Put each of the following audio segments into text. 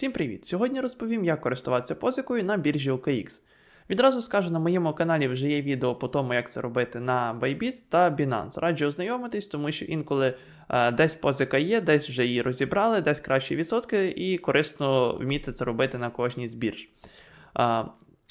Всім привіт! Сьогодні розповім, як користуватися позикою на біржі OKX. Відразу скажу, на моєму каналі вже є відео по тому, як це робити на Bybit та Binance. Раджу ознайомитись, тому що інколи е, десь позика є, десь вже її розібрали, десь кращі відсотки, і корисно вміти це робити на кожній з бірж. Е,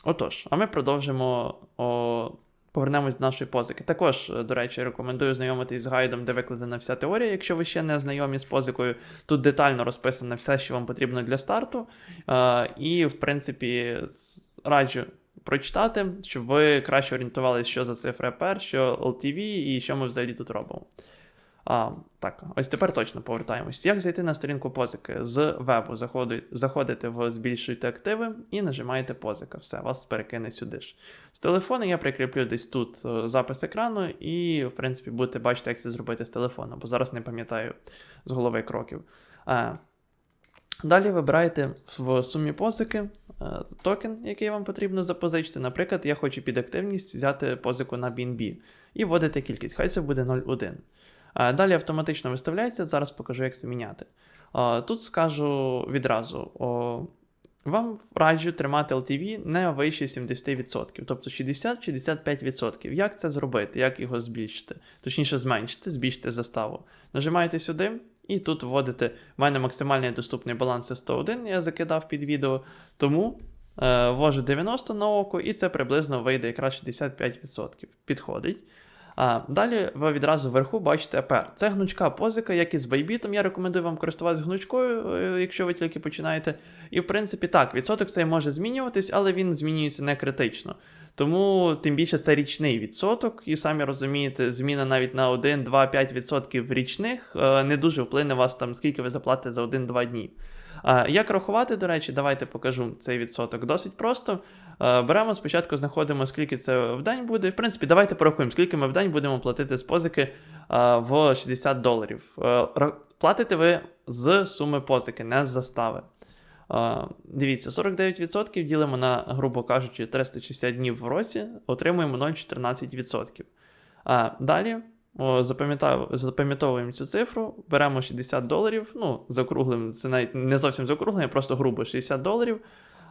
отож, а ми продовжимо. О, Повернемось до нашої позики. Також, е, до речі, рекомендую знайомитись з гайдом, де викладена вся теорія, якщо ви ще не знайомі з позикою. Тут детально розписано все, що вам потрібно для старту. Е, і, в принципі, раджу прочитати, щоб ви краще орієнтувалися, що за цифра PR, що LTV і що ми взагалі тут робимо. А, так, ось тепер точно повертаємось. Як зайти на сторінку позики? З вебу заходите в збільшуйте активи і нажимаєте позика. Все, вас перекине сюди ж. З телефону я прикріплю десь тут е, запис екрану, і, в принципі, будете бачити, як це зробити з телефону, бо зараз не пам'ятаю з голови кроків. А, далі вибираєте в сумі позики е, токен, який вам потрібно запозичити. Наприклад, я хочу під активність взяти позику на BNB і вводите кількість. Хай це буде 0,1. А, Далі автоматично виставляється, зараз покажу, як це міняти. Тут скажу відразу: вам раджу тримати LTV не вище 70%, тобто 60-65%. Як це зробити? Як його збільшити? Точніше, зменшити, збільшити заставу. Нажимаєте сюди, і тут вводите. У мене максимальний доступний баланс це 101, я закидав під відео. Тому е, ввожу 90 на око, і це приблизно вийде якраз 65%. Підходить. А, далі ви відразу вверху бачите APR. Це гнучка позика, як і з Bybit. Я рекомендую вам користуватися гнучкою, е, якщо ви тільки починаєте. І в принципі так, відсоток цей може змінюватись, але він змінюється не критично. Тому тим більше це річний відсоток, і самі розумієте, зміна навіть на 1, 2, 5% річних е, не дуже вплине вас там, скільки ви заплатите за 1-2 дні. Як рахувати, до речі, давайте покажу цей відсоток. Досить просто. Е, Беремо спочатку, знаходимо, скільки це в день буде. В принципі, давайте порахуємо, скільки ми в день будемо платити з позики е, в 60 доларів. Е, Платите ви з суми позики, не з застави. Дивіться, 49% ділимо на, грубо кажучи, 360 днів в році, отримуємо 0,14%. А далі запам'ятовуємо цю цифру, беремо 60 доларів, ну, заокруглим, це навіть не зовсім заокруглення, просто грубо 60 доларів.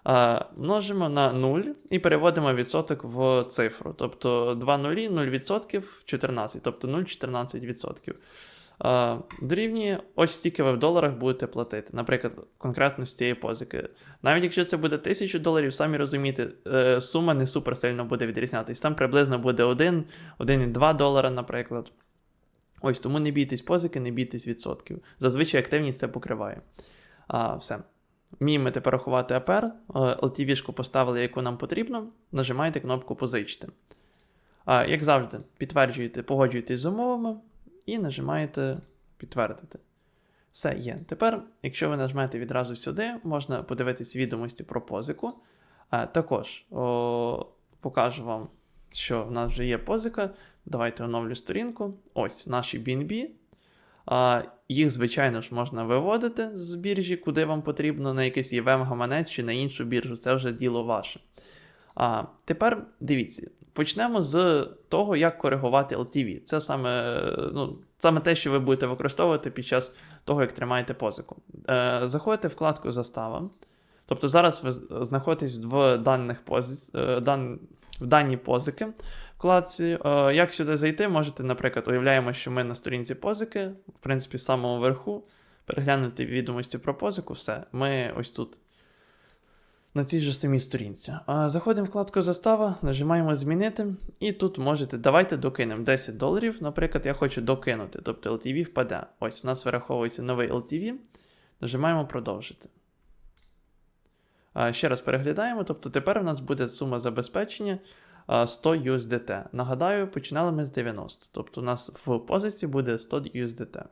А, множимо на 0 і переводимо відсоток в цифру. Тобто 2 нулі, 0%, 14, тобто 0,14%. Дорівнює, ось стільки ви в доларах будете платити, наприклад, конкретно з цієї позики. Навіть якщо це буде 1000 доларів, самі розумієте, е, сума не супер сильно буде відрізнятися. Там приблизно буде 1, 1,2 долара, наприклад. Ось тому не бійтесь позики, не бійтесь відсотків. Зазвичай активність це покриває. А, все. Вміємо тепер рахувати е, LTV-шку поставили, яку нам потрібно, нажимаєте кнопку Позичити. А, як завжди, підтверджуєте, погоджуєтесь з умовами і нажимаєте підтвердити. Все є. Тепер, якщо ви нажмете відразу сюди, можна подивитись відомості про позику. А, також о, покажу вам, що в нас вже є позика. Давайте оновлю сторінку. Ось наші BNB. А, їх, звичайно ж, можна виводити з біржі, куди вам потрібно, на якийсь EVM гаманець чи на іншу біржу, це вже діло ваше. А, тепер дивіться, почнемо з того, як коригувати LTV. Це саме, ну, саме те, що ви будете використовувати під час того, як тримаєте позику. Е, заходите вкладку Застава. Тобто зараз ви знаходитесь в даних позиці, е, дан, в даній позики вкладці. Е, як сюди зайти, можете, наприклад, уявляємо, що ми на сторінці позики, в принципі, з самого верху, переглянути відомості про позику, все. Ми ось тут. На цій же самій сторінці. Заходимо в вкладку Застава, нажимаємо Змінити, і тут можете. Давайте докинемо 10 доларів. Наприклад, я хочу докинути, тобто LTV впаде. Ось у нас вираховується новий LTV. Нажимаємо продовжити. Ще раз переглядаємо. Тобто тепер у нас буде сума забезпечення 100 USDT. Нагадаю, починали ми з 90. Тобто у нас в позиції буде 100 USDT.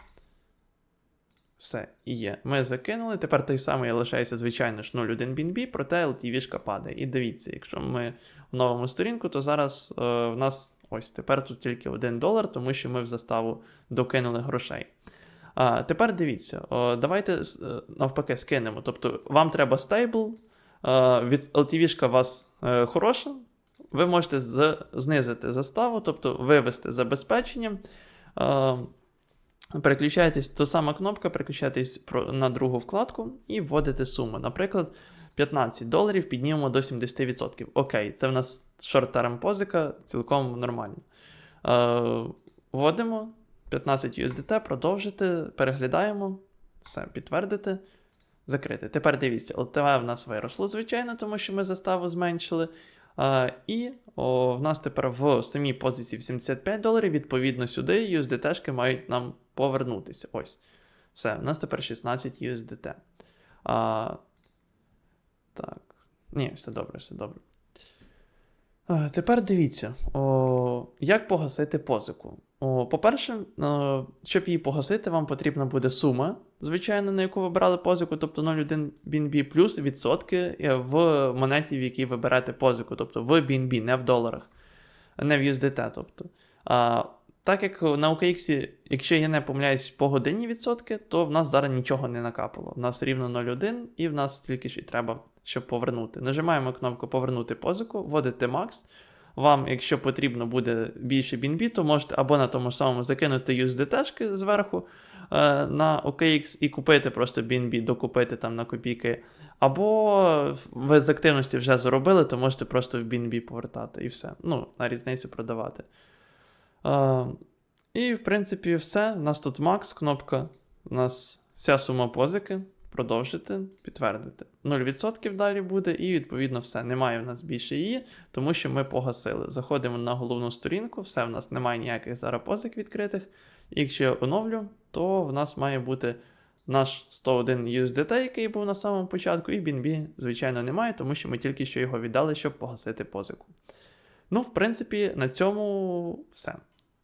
Все, і є. Ми закинули. Тепер той самий лишається, звичайно ж, 0,1 BNB, проте LTV падає. І дивіться, якщо ми в новому сторінку, то зараз е, в нас ось тепер тут тільки 1 долар, тому що ми в заставу докинули грошей. А, тепер дивіться, о, давайте е, навпаки скинемо. Тобто вам треба стейбл, від LTV у вас е, хороша, ви можете з, знизити заставу, тобто вивести забезпечення. Е, Переключаєтесь, то сама кнопка, переключаєтесь про- на другу вкладку і вводите суму. Наприклад, 15 доларів піднімемо до 70%. Окей, це в нас шорт-терм позика, цілком нормально. Е, вводимо 15 USDT, продовжити, переглядаємо, все, підтвердити, закрити. Тепер дивіться, LTV в нас виросло, звичайно, тому що ми заставу зменшили. Е, і о, в нас тепер в самій позиції в 75 доларів, відповідно, сюди USDT-шки мають нам повернутися. Ось. Все, в нас тепер 16 USDT. А, так. Ні, все добре, все добре. Е, Тепер дивіться, о, як погасити позику. По-перше, е, щоб її погасити, вам потрібна буде сума, звичайно, на яку ви брали позику, тобто 0,1 BNB плюс відсотки в монеті, в якій ви берете позику, тобто в BNB, не в доларах, не в USDT. Тобто. А, так як на OKX, якщо я не помиляюсь по годині відсотки, то в нас зараз нічого не накапало. В нас рівно 0,1 і в нас стільки ж і треба, щоб повернути. Нажимаємо кнопку Повернути позику, вводите Max. Вам, якщо потрібно буде більше BNB, то можете або на тому самому закинути USDT зверху е, на OKX і купити просто BNB, докупити там на копійки. Або ви з активності вже заробили, то можете просто в BNB повертати і все. Ну, на різницю продавати. Е, і, в принципі, все. У нас тут Max, кнопка. У нас вся сума позики. Продовжити, підтвердити. 0% далі буде, і відповідно все. Немає в нас більше її, тому що ми погасили. Заходимо на головну сторінку, все, в нас немає ніяких зараз позик відкритих. І якщо я оновлю, то в нас має бути наш 101 USDT, який був на самому початку, і BNB, звичайно, немає, тому що ми тільки що його віддали, щоб погасити позику. Ну, в принципі, на цьому все.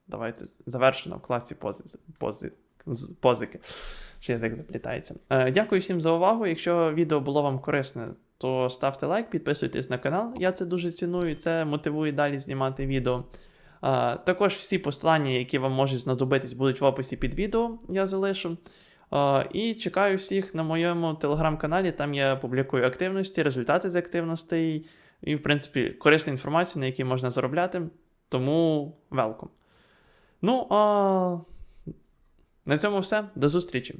Давайте завершено вкладці пози, пози, позики. Ще язик заплітається. Е, дякую всім за увагу. Якщо відео було вам корисне, то ставте лайк, підписуйтесь на канал. Я це дуже ціную, це мотивує далі знімати відео. Е, також всі посилання, які вам можуть знадобитись, будуть в описі під відео, я залишу. Е, і чекаю всіх на моєму телеграм-каналі. Там я публікую активності, результати з активностей і, в принципі, корисну інформацію, на якій можна заробляти. Тому welcome. Ну, а на цьому все. До зустрічі!